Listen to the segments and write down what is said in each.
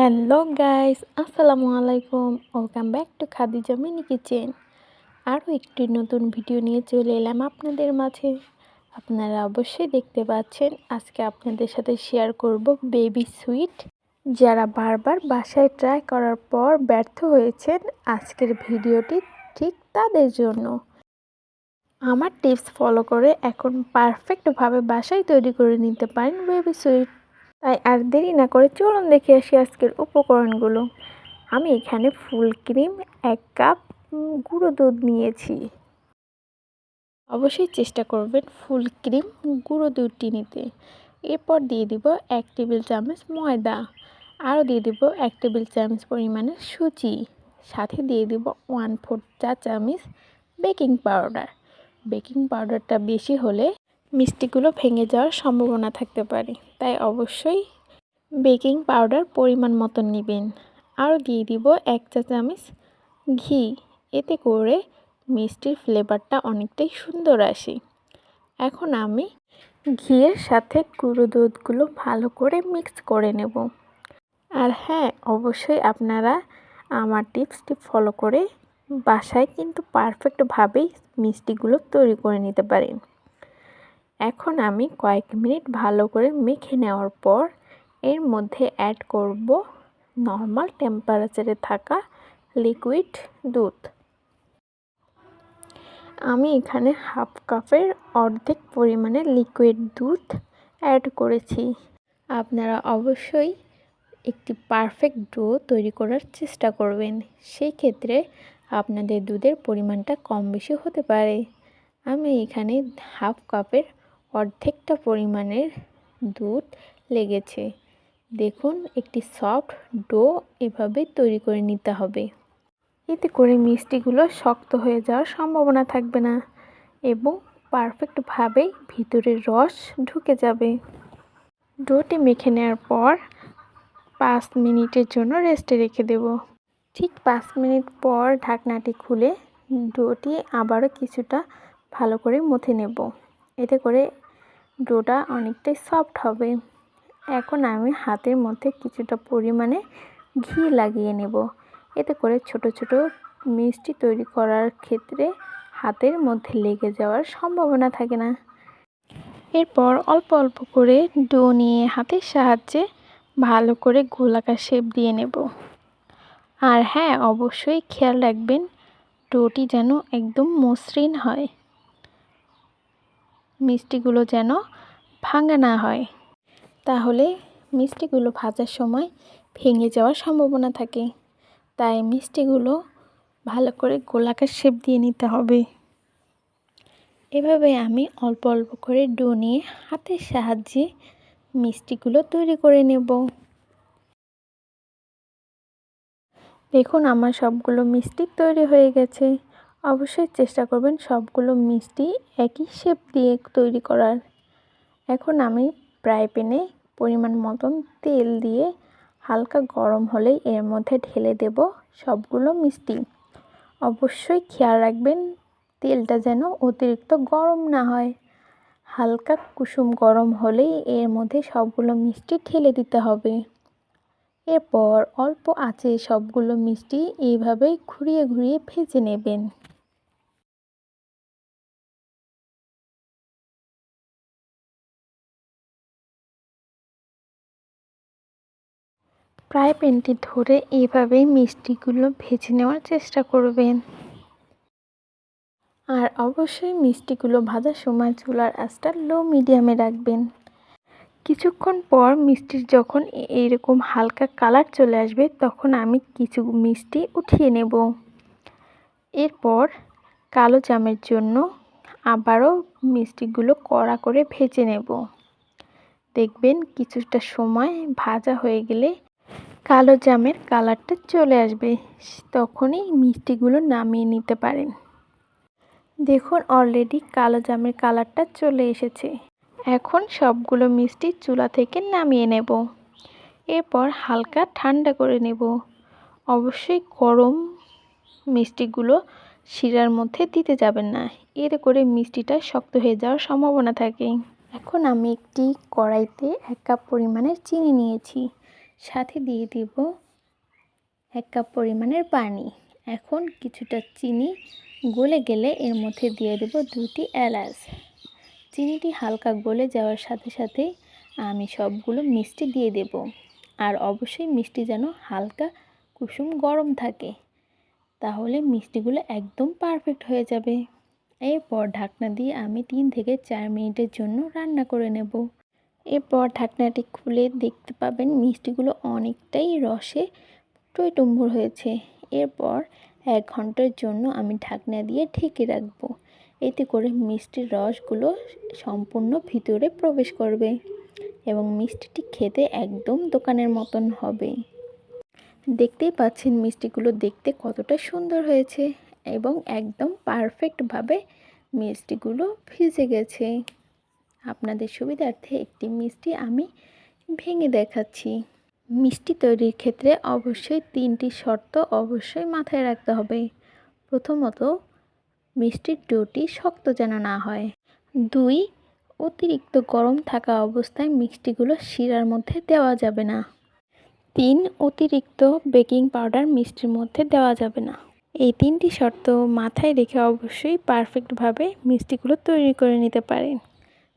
Hello guys আসসালামু আলাইকুম welcome back to Khadija mini kitchen আরও একটি নতুন ভিডিও নিয়ে চলে এলাম আপনাদের মাঝে। আপনারা অবশ্যই দেখতে পাচ্ছেন, আজকে আপনাদের সাথে শেয়ার করব বেবি সুইট যারা বারবার বাসায় ট্রাই করার পর ব্যর্থ হয়েছেন, আজকের ভিডিওটি ঠিক তাদের জন্য। আমার টিপস ফলো করে এখন পারফেক্টভাবে বাসায় তৈরি করে নিতে পারেন বেবি সুইট তাই আর দেরি না করে চলুন দেখে আসি আজকের উপকরণগুলো। আমি এখানে ফুল ক্রিম, এক কাপ গুঁড়ো দুধ নিয়েছি। অবশ্যই চেষ্টা করবেন ফুল ক্রিম, গুঁড়ো দুধটি নিতে। এরপর দিয়ে দিব এক টেবিল চামচ ময়দা। আরও দিয়ে দিব এক টেবিল চামচ পরিমাণে সুজি। সাথে দিয়ে দিব ওয়ান ফোর চা চামচ বেকিং পাউডার। বেকিং পাউডারটা বেশি হলে মিষ্টিগুলো ভেঙে যাওয়ার সম্ভাবনা থাকতে পারে। তাই অবশ্যই বেকিং পাউডার পরিমাণ মতো নেবেন। আর দিয়ে দিব এক চা চামচ ঘি। এতে করে মিষ্টির ফ্লেভারটা অনেকটাই সুন্দর আসে। এখন আমি ঘিয়ের সাথে গুঁড়ো দুধগুলো ভালো করে মিক্স করে নেব। আর হ্যাঁ অবশ্যই আপনারা আমার টিপসটি ফলো করে বাসায় কিন্তু পারফেক্টভাবেই মিষ্টিগুলো তৈরি করে নিতে পারেন। এখন আমি কয়েক মিনিট ভালো করে মেখে নেওয়ার পর এর মধ্যে অ্যাড করব নর্মাল টেম্পারেচারে থাকা লিকুইড দুধ। আমি এখানে হাফ কাপের অর্ধেক পরিমাণে লিকুইড দুধ অ্যাড করেছি। আপনারা অবশ্যই একটি পারফেক্ট ডো তৈরি করার চেষ্টা করবেন। সেই ক্ষেত্রে আপনাদের দুধের পরিমাণটা কম বেশি হতে পারে। আমি এখানে হাফ কাপের অর্ধেকটা পরিমাণের দুধ লেগেছে। দেখুন, একটি সফট ডো এভাবে তৈরি করে নিতে হবে। এতে করে মিষ্টিগুলো শক্ত হয়ে যাওয়ার সম্ভাবনা থাকবে না এবং পারফেক্টভাবেই ভিতরের রস ঢুকে যাবে। ডোটি মেখে নেওয়ার পর পাঁচ মিনিটের জন্য রেস্টে রেখে দেব। ঠিক পাঁচ মিনিট পর ঢাকনাটি খুলে ডোটি আবারও কিছুটা ভালো করে মথে নেব। এতে করে ডোটা অনেকটাই সফট হবে। এখন আমি হাতের মধ্যে কিছুটা পরিমাণে ঘি লাগিয়ে নেব। এতে করে ছোট ছোট মিষ্টি তৈরি করার ক্ষেত্রে হাতের মধ্যে লেগে যাওয়ার সম্ভাবনা থাকে না। এরপর অল্প অল্প করে ডো নিয়ে হাতের সাহায্যে ভালো করে গোলাকার শেপ দিয়ে নেব। আর হ্যাঁ অবশ্যই খেয়াল রাখবেন, ডোটি যেন একদম মসৃণ হয়। মিষ্টিগুলো যেন ভাঙা না হয়। তাহলে মিষ্টিগুলো ভাজার সময় ভেঙে যাওয়ার সম্ভাবনা থাকে। তাই মিষ্টিগুলো ভালো করে গোলাকার শেপ দিয়ে নিতে হবে। এভাবে আমি অল্প অল্প করে ডো নিয়ে হাতের সাহায্যে মিষ্টিগুলো তৈরি করে নেব। দেখুন, আমার সবগুলো মিষ্টি তৈরি হয়ে গেছে। অবশ্যই চেষ্টা করবেন সবগুলো মিষ্টি একই শেপ দিয়ে তৈরি করার। এখন আমি ফ্রাই প্যানে পরিমাণ মতন তেল দিয়ে হালকা গরম হলেই এর মধ্যে ঢেলে দেব সবগুলো মিষ্টি। অবশ্যই খেয়াল রাখবেন তেলটা যেন অতিরিক্ত গরম না হয়। হালকা কুসুম গরম হলেই এর মধ্যে সবগুলো মিষ্টি ঢেলে দিতে হবে। এরপর অল্প আঁচে সবগুলো মিষ্টি এইভাবেই ঘুরিয়ে ঘুরিয়ে ভেজে নেবেন। প্রায় প্যানটি ধরে এইভাবেই মিষ্টিগুলো ভেজে নেওয়ার চেষ্টা করবেন। আর অবশ্যই মিষ্টিগুলো ভাজার সময় চুলার আঁচটা লো মিডিয়ামে রাখবেন। কিছুক্ষণ পর মিষ্টির যখন এইরকম হালকা কালার চলে আসবে, তখন আমি কিছু মিষ্টি উঠিয়ে নেব। এরপর কালো জামের জন্য আবারও মিষ্টিগুলো কড়া করে ভেজে নেব। দেখবেন কিছুটা সময় ভাজা হয়ে গেলে কালো জামের কালারটা চলে আসবে। তখনই মিষ্টিগুলো নামিয়ে নিতে পারেন। দেখুন অলরেডি কালো জামের কালারটা চলে এসেছে। এখন সবগুলো মিষ্টি চুলা থেকে নামিয়ে নেব। এরপর হালকা ঠান্ডা করে নেব। অবশ্যই গরম মিষ্টিগুলো শিরার মধ্যে দিতে যাবেন না। এতে করে মিষ্টিটা শক্ত হয়ে যাওয়ার সম্ভাবনা থাকে। এখন আমি একটি কড়াইতে এক কাপ পরিমাণের চিনি নিয়েছি। সাথে দিয়ে দিব এক কাপ পরিমাণের পানি। এখন কিছুটা চিনি গলে গেলে এর মধ্যে দিয়ে দেব দুটি এলাচ। চিনিটি হালকা গলে যাওয়ার সাথে সাথে আমি সবগুলো মিষ্টি দিয়ে দেব। আর অবশ্যই মিষ্টি যেন হালকা কুসুম গরম থাকে, তাহলে মিষ্টিগুলো একদম পারফেক্ট হয়ে যাবে। এরপর ঢাকনা দিয়ে আমি তিন থেকে চার মিনিটের জন্য রান্না করে নেব। এরপর ঢাকনাটি খুলে দেখতে পাবেন মিষ্টিগুলো অনেকটাই রসে টইটুম্বুর হয়েছে। এরপর এক ঘণ্টার জন্য আমি ঢাকনা দিয়ে ঢেকে রাখব। এতে করে মিষ্টির রসগুলো সম্পূর্ণ ভিতরে প্রবেশ করবে এবং মিষ্টিটি খেতে একদম দোকানের মতন হবে। দেখতেই পাচ্ছেন মিষ্টিগুলো দেখতে কতটা সুন্দর হয়েছে এবং একদম পারফেক্টভাবে মিষ্টিগুলো ভিজে গেছে। আপনাদের সুবিধার্থে একটি মিষ্টি আমি ভেঙে দেখাচ্ছি। মিষ্টি তৈরির ক্ষেত্রে অবশ্যই তিনটি শর্ত অবশ্যই মাথায় রাখতে হবে। প্রথমত, মিষ্টির ডোটি শক্ত যেন না হয়। দুই, অতিরিক্ত গরম থাকা অবস্থায় মিষ্টিগুলো শিরার মধ্যে দেওয়া যাবে না। তিন, অতিরিক্ত বেকিং পাউডার মিষ্টির মধ্যে দেওয়া যাবে না। এই তিনটি শর্ত মাথায় রেখে অবশ্যই পারফেক্টভাবে মিষ্টিগুলো তৈরি করে নিতে পারেন।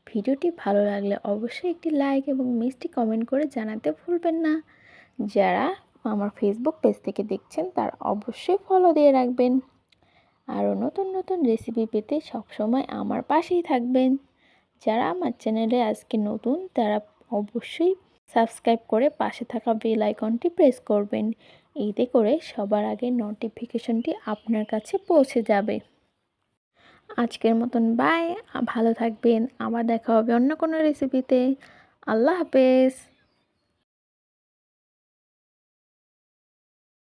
ভিডিওটি ভালো লাগলে অবশ্যই একটি লাইক এবং মিষ্টি কমেন্ট করে জানাতে ভুলবেন না। যারা আমার ফেসবুক পেজ থেকে দেখছেন, তার অবশ্যই ফলো দিয়ে রাখবেন। আরও নতুন নতুন রেসিপি পেতে সবসময় আমার পাশেই থাকবেন। যারা আমার চ্যানেলে আজকে নতুন, তারা অবশ্যই সাবস্ক্রাইব করে পাশে থাকা বেল আইকনটি প্রেস করবেন। এতে করে সবার আগে নোটিফিকেশনটি আপনার কাছে পৌঁছে যাবে। আজকের মতন বাই ভালো থাকবেন আবার দেখা হবে অন্য কোনো রেসিপিতে আল্লাহ হাফেজ।